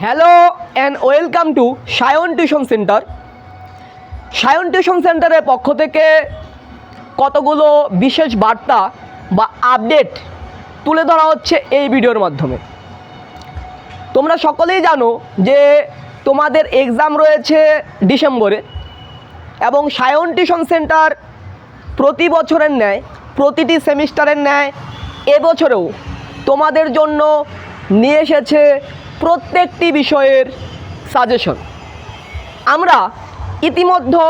Hello and welcome to Sayan tuition centre Sayan tuition সেন্টারের পক্ষ থেকে কতগুলো বিশেষ বার্তা বা আপডেট তুলে ধরা হচ্ছে এই ভিডিওর মাধ্যমে। তোমরা সকলেই জানো যে তোমাদের এক্সাম রয়েছে ডিসেম্বরে এবং সায়ন টিউশন সেন্টার প্রতি বছরের ন্যায়, প্রতিটি সেমিস্টারের ন্যায় এবছরেও তোমাদের জন্য নিয়ে এসেছে প্রত্যেকটি বিষয়ের সাজেশন আমরা ইতিমধ্যে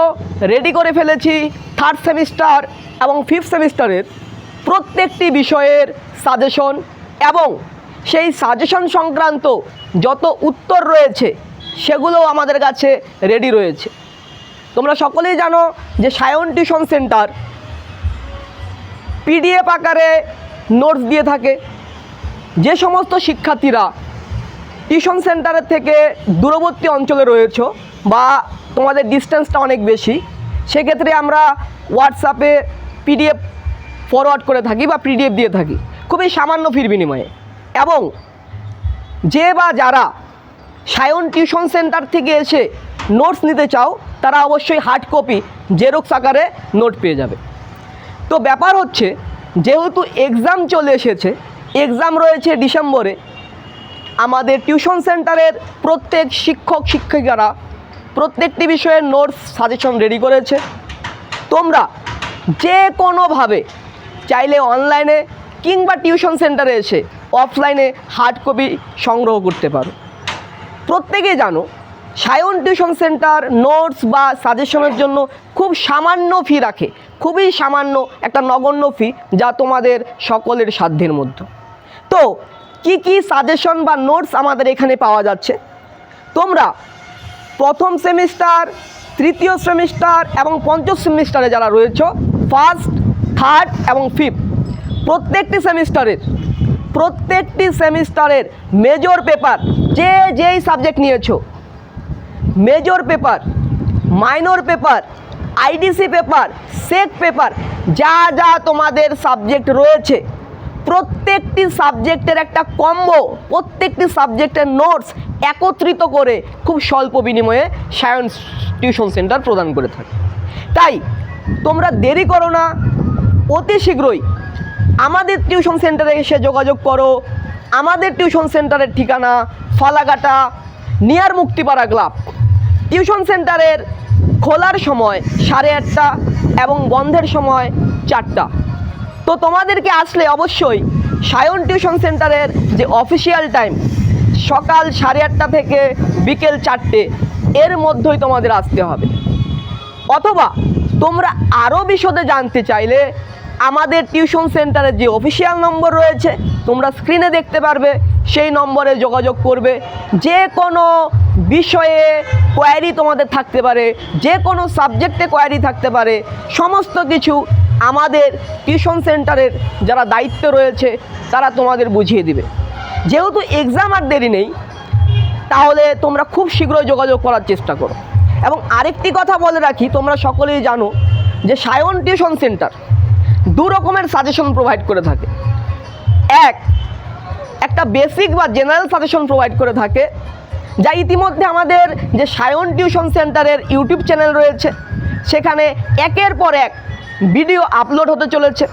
রেডি করে ফেলেছি থার্ড সেমিস্টার এবং ফিফথ সেমিস্টারের প্রত্যেকটি বিষয়ের সাজেশন এবং সেই সাজেশন সংক্রান্ত যত উত্তর রয়েছে, সেগুলোও আমাদের কাছে রেডি রয়েছে। তোমরা সকলেই জানো যে সায়ন টিউশন সেন্টার পিডিএফ আকারে নোটস দিয়ে থাকে। যে সমস্ত শিক্ষার্থীরা টিউশন সেন্টারের থেকে দূরবর্তী অঞ্চলে রয়েছ বা তোমাদের ডিস্টেন্সটা অনেক বেশি, সেক্ষেত্রে আমরা হোয়াটসঅ্যাপে পিডিএফ ফরওয়ার্ড করে থাকি বা পিডিএফ দিয়ে থাকি। খুবই সামান্য ফির বিনিময়ে। এবং যে বা যারা সায়ন টিউশন সেন্টার থেকে এসে নোটস নিতে চাও, তারা অবশ্যই হার্ড কপি জেরক্স আকারে নোট পেয়ে যাবে। তো ব্যাপার হচ্ছে, যেহেতু এক্সাম চলে এসেছে এক্সাম রয়েছে ডিসেম্বরে আমাদের টিউশন সেন্টারের প্রত্যেক শিক্ষক, শিক্ষিকারা প্রত্যেকটি বিষয়ের নোটস সাজেশন রেডি করেছে। তোমরা যে কোনোভাবে চাইলে অনলাইনে কিংবা টিউশন সেন্টারে এসে অফলাইনে হার্ড কপি সংগ্রহ করতে পারো। প্রত্যেকে জানো, সায়ন টিউশন সেন্টার নোটস বা সাজেশনের জন্য খুব সামান্য ফি রাখে। খুবই সামান্য একটা নগণ্য ফি যা তোমাদের সকলের সাধ্যের মধ্যে। তো কি কি সাজেশন বা নোটস আমাদের এখানে পাওয়া যাচ্ছে? তোমরা প্রথম সেমিস্টার তৃতীয় সেমিস্টার এবং পঞ্চম সেমিস্টারে যারা রয়েছে ফার্স্ট থার্ড এবং ফিফথ প্রত্যেকটি সেমিস্টারের প্রত্যেকটি সেমিস্টারের মেজর পেপার যে যেই সাবজেক্ট নিয়েছো major paper minor paper IDC paper SEC paper যা যা তোমাদের সাবজেক্ট রয়েছে প্রত্যেকটি সাবজেক্টের একটা কম্বো প্রত্যেকটি সাবজেক্টের নোটস একত্রিত করে খুব স্বল্প বিনিময়ে সায়েন্স টিউশন সেন্টার প্রদান করে থাকে। তাই তোমরা দেরি করো না, অতি শীঘ্রই আমাদের টিউশন সেন্টারে এসে যোগাযোগ করো। আমাদের টিউশন সেন্টারের ঠিকানা Falakata, near Muktipara club. Tuition সেন্টারের খোলার সময় সাড়ে আটটা এবং বন্ধের সময় চারটা। তো তোমাদেরকে আসলে অবশ্যই সায়ন টিউশন সেন্টারের যে অফিসিয়াল টাইম সকাল সাড়ে আটটা থেকে বিকেল চারটে, এর মধ্যেই তোমাদের আসতে হবে। অথবা তোমরা আরও বিশদে জানতে চাইলে আমাদের টিউশন সেন্টারের যে অফিসিয়াল নম্বর রয়েছে, তোমরা স্ক্রিনে দেখতে পারবে, সেই নম্বরে যোগাযোগ করবে। যে কোনো বিষয়ে কোয়ারি তোমাদের থাকতে পারে, যে কোনো সাবজেক্টে কোয়ারি থাকতে পারে, সমস্ত কিছু আমাদের টিউশন সেন্টারের যারা দায়িত্ব রয়েছে, তারা তোমাদের বুঝিয়ে দিবে। যেহেতু এক্সাম আর দেরি নেই, তাহলে তোমরা খুব শীঘ্রই যোগাযোগ করার চেষ্টা করো। এবং আরেকটি কথা বলে রাখি, তোমরা সকলেই জানো যে সায়ন টিউশন সেন্টার দু রকমের সাজেশন প্রোভাইড করে থাকে। এক, একটা বেসিক বা জেনারেল সাজেশন প্রোভাইড করে থাকে, যা ইতিমধ্যে আমাদের যে সায়ন টিউশন সেন্টারের ইউটিউব চ্যানেল রয়েছে, সেখানে একের পর এক ভিডিও আপলোড হতে চলেছে।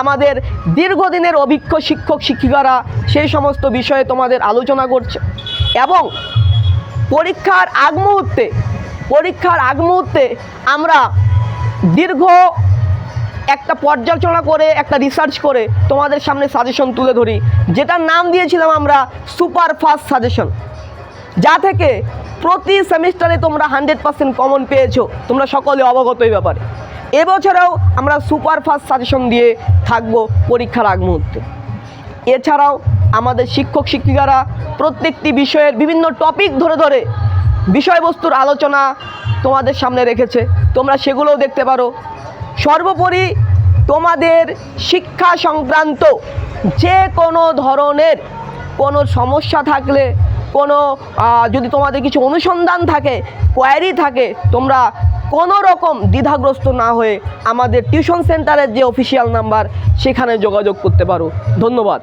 আমাদের দীর্ঘদিনের অভিজ্ঞ শিক্ষক, শিক্ষিকারা সেই সমস্ত বিষয়ে তোমাদের আলোচনা করছে এবং পরীক্ষার আগ মুহূর্তে, পরীক্ষার আগ মুহূর্তে আমরা দীর্ঘ একটা পর্যালোচনা করে, একটা রিসার্চ করে তোমাদের সামনে সাজেশন তুলে ধরি। যেটার নাম দিয়েছিলাম আমরা সুপার ফাস্ট সাজেশন যা থেকে প্রতি সেমিস্টারে তোমরা হান্ড্রেড পার্সেন্ট কমন পেয়েছ। তোমরা সকলে অবগত এই ব্যাপারে। এবছরেও আমরা সুপার ফাস্ট সাজেশন দিয়ে থাকব পরীক্ষার আগ মুহূর্তে। এছাড়াও আমাদের শিক্ষক শিক্ষিকারা প্রত্যেকটি বিষয়ের বিভিন্ন টপিক ধরে ধরে বিষয়বস্তুর আলোচনা তোমাদের সামনে রেখেছে। তোমরা সেগুলোও দেখতে পারো। সর্বোপরি তোমাদের শিক্ষা সংক্রান্ত যে কোনো ধরনের কোনো সমস্যা থাকলে, কোনো যদি তোমাদের কিছু অনুসন্ধান থাকে কোয়ারি থাকে, তোমরা কোনো রকম দ্বিধাগ্রস্ত না হয়ে আমাদের টিউশন সেন্টারের যে অফিসিয়াল নাম্বার, সেখানে যোগাযোগ করতে পারো। ধন্যবাদ।